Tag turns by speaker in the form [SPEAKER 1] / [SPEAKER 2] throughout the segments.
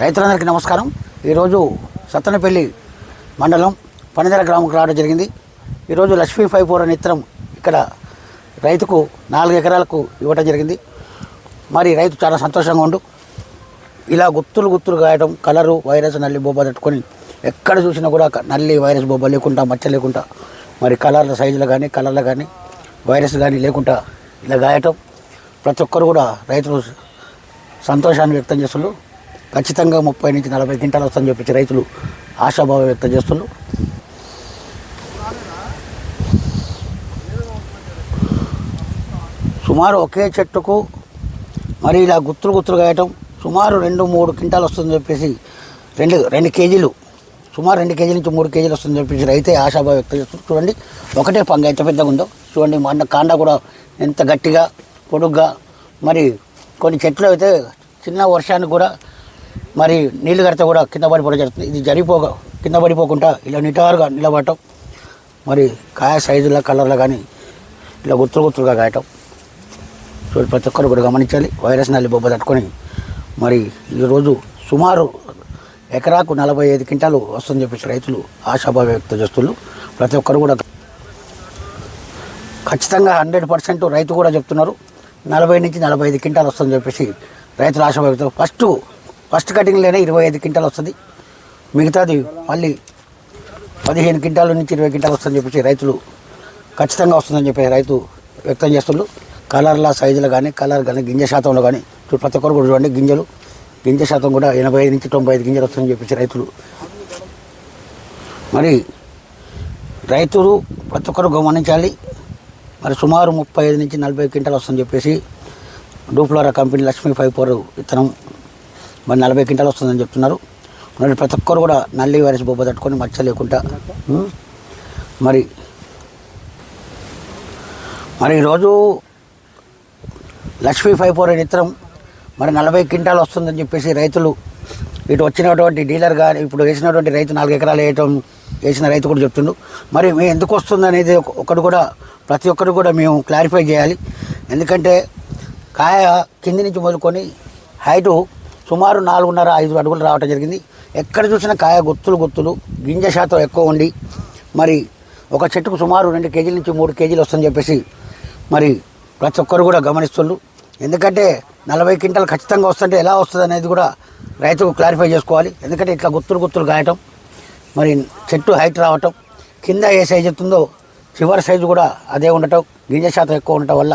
[SPEAKER 1] రైతులందరికీ నమస్కారం. ఈరోజు సత్తనపల్లి మండలం పనిదర గ్రామంకి రావడం జరిగింది. ఈరోజు లక్ష్మీ ఫైవ్ ఫోర్ అనే ఇత్తనం ఇక్కడ రైతుకు నాలుగు ఎకరాలకు ఇవ్వడం జరిగింది. మరి రైతు చాలా సంతోషంగా ఉండు. ఇలా గుత్తులు గుత్తులు కాయడం కలరు వైరస్ నల్లి బొబ్బ తట్టుకొని ఎక్కడ చూసినా కూడా నల్లి వైరస్ బొబ్బ లేకుండా మచ్చ లేకుండా మరి కలర్ల సైజులు కానీ కలర్లు కానీ వైరస్ కానీ లేకుండా ఇలా గాయటం ప్రతి ఒక్కరు కూడా రైతులు సంతోషాన్ని వ్యక్తం చేస్తున్నారు. ఖచ్చితంగా ముప్పై నుంచి నలభై క్వింటాలు వస్తుందని చెప్పి రైతులు ఆశాభావం వ్యక్తం చేస్తున్నారు. సుమారు ఒకే చెట్టుకు మరి ఇలా గుత్తులు గుత్తులు కాయటం సుమారు రెండు మూడు క్వింటాలు వస్తుందని చెప్పేసి రెండు రెండు కేజీలు సుమారు రెండు కేజీల నుంచి మూడు కేజీలు వస్తుందని చెప్పేసి రైతే ఆశాభావం వ్యక్తం చేస్తున్నారు. చూడండి ఒకటే పంగ ఎంత పెద్దగా ఉందో. చూడండి మన కాండ కూడా ఎంత గట్టిగా పొడుగ్గా మరి కొన్ని చెట్లు అయితే చిన్న వర్షానికి కూడా మరి నీళ్ళు కడితే కూడా కింద పడిపోవడం జరుగుతుంది. ఇది జరిగిపోక కింద పడిపోకుండా ఇలా నిటారుగా నిలబడటం. మరి కాయ సైజుల కలర్లో కానీ ఇలా గుర్తులు గుర్తులుగా కాయటం. చూడు ప్రతి ఒక్కరు కూడా గమనించాలి. వైరస్ నల్లి బొబ్బ తట్టుకొని మరి ఈరోజు సుమారు ఎకరాకు నలభై ఐదు క్వింటాలు వస్తుందని చెప్పేసి రైతులు ఆశాభావం వ్యక్తం చేస్తున్నారు. ప్రతి ఒక్కరు కూడా ఖచ్చితంగా హండ్రెడ్ పర్సెంట్ రైతు కూడా చెప్తున్నారు. నలభై నుంచి నలభై ఐదు క్వింటాలు వస్తుందని చెప్పేసి రైతులు ఆశాభావ వ్యక్తం ఫస్ట్ ఫస్ట్ కటింగ్లోనే ఇరవై ఐదు క్వింటాలు వస్తుంది. మిగతాది మళ్ళీ పదిహేను క్వింటాల నుంచి ఇరవై క్వింటాలు వస్తుందని చెప్పేసి రైతులు ఖచ్చితంగా వస్తుందని చెప్పి రైతు వ్యక్తం చేస్తున్నారు కలర్ల సైజులు కానీ కలర్ కానీ గింజ శాతంలో కానీ ప్రతి ఒక్కరు కూడా చూడండి గింజలు. గింజ శాతం కూడా ఎనభై ఐదు నుంచి తొంభై ఐదు గింజలు వస్తుందని చెప్పేసి రైతులు. మరి రైతులు ప్రతి ఒక్కరు గమనించాలి. మరి సుమారు ముప్పై ఐదు నుంచి నలభై క్వింటాలు వస్తుందని చెప్పేసి డూప్లోరా కంపెనీ లక్ష్మీ ఫైవ్ ఫోర్ విత్తనం మరి నలభై క్వింటాలు వస్తుందని చెప్తున్నారు. మరి ప్రతి ఒక్కరు కూడా నల్లి వైరస్ బొబ్బ తట్టుకొని మచ్చ లేకుండా మరి మరి ఈరోజు లక్ష్మీ ఫైవ్ ఫోర్ అనే మరి నలభై క్వింటాలు వస్తుందని చెప్పేసి రైతులు ఇటు వచ్చినటువంటి డీలర్ కానీ ఇప్పుడు వేసినటువంటి రైతు నాలుగు ఎకరాలు వేయటం వేసిన రైతు కూడా చెప్తుండు. మరి మేము ఎందుకు వస్తుంది అనేది ఒకటి కూడా ప్రతి ఒక్కరు కూడా మేము క్లారిఫై చేయాలి. ఎందుకంటే కాయ కింది నుంచి మొదలుకొని హైటు సుమారు నాలుగున్నర ఐదు అడుగులు రావటం జరిగింది. ఎక్కడ చూసినా కాయ గుత్తులు గుత్తులు గింజ శాతం ఎక్కువ ఉండి మరి ఒక చెట్టుకు సుమారు రెండు కేజీల నుంచి మూడు కేజీలు వస్తుందని చెప్పేసి మరి ప్రతి ఒక్కరు కూడా గమనిస్తున్నారు ఎందుకంటే నలభై క్వింటాలు ఖచ్చితంగా వస్తుంటే ఎలా వస్తుంది అనేది కూడా రైతుకు క్లారిఫై చేసుకోవాలి. ఎందుకంటే ఇట్లా గుత్తులు గుత్తులు కాయటం మరి చెట్టు హైట్ రావటం కింద ఏ సైజు అవుతుందో చివరి సైజు కూడా అదే ఉండటం గింజ శాతం ఎక్కువ ఉండటం వల్ల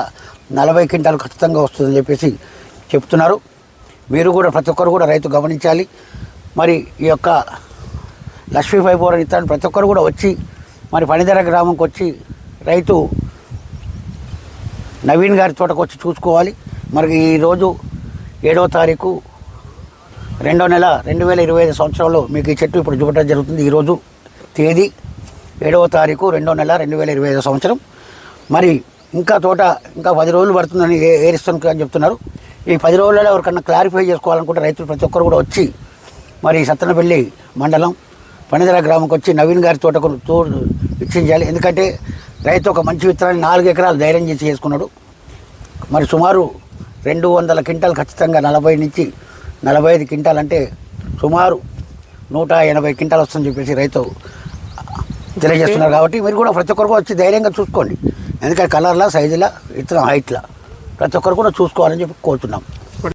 [SPEAKER 1] నలభై క్వింటాలు ఖచ్చితంగా వస్తుందని చెప్పేసి చెప్తున్నారు. మీరు కూడా ప్రతి ఒక్కరు కూడా రైతు గమనించాలి. మరి ఈ యొక్క లక్ష్మీ ఫైబోర్ ఇతను ప్రతి ఒక్కరు కూడా వచ్చి మరి పనిదర గ్రామంకి వచ్చి రైతు నవీన్ గారి తోటకు వచ్చి చూసుకోవాలి. మరి ఈరోజు ఏడవ తారీఖు రెండో నెల రెండు వేల ఇరవై ఐదు సంవత్సరంలో మీకు ఈ చెట్టు ఇప్పుడు చూపడం జరుగుతుంది. ఈరోజు తేదీ ఏడవ తారీఖు రెండో నెల రెండు వేల ఇరవై ఐదు సంవత్సరం. మరి ఇంకా తోట ఇంకా పది రోజులు పడుతుందని ఏ ఏరిస్తాను అని చెప్తున్నారు. ఈ పది రోజులలో ఎవరికన్నా క్లారిఫై చేసుకోవాలనుకుంటే రైతులు ప్రతి ఒక్కరు కూడా వచ్చి మరి సత్తనపల్లి మండలం పనిదర గ్రామంకి వచ్చి నవీన్ గారి తోటకు తో వీక్షించాలి ఎందుకంటే రైతు ఒక మంచి విత్తనాన్ని నాలుగు ఎకరాలు ధైర్యం చేసి చేసుకున్నాడు. మరి సుమారు రెండు వందల క్వింటాలు ఖచ్చితంగా నలభై నుంచి నలభై ఐదు క్వింటాల్ అంటే సుమారు నూట ఎనభై క్వింటాలు వస్తుందని చెప్పేసి రైతు తెలియజేస్తున్నారు. కాబట్టి మీరు కూడా ప్రతి ఒక్కరు కూడా వచ్చి ధైర్యంగా చూసుకోండి. ఎందుకంటే కలర్లా సైజులా విత్తనం హైట్లా ప్రతి ఒక్కరు కూడా చూసుకోవాలని చెప్పి కోరుతున్నాం.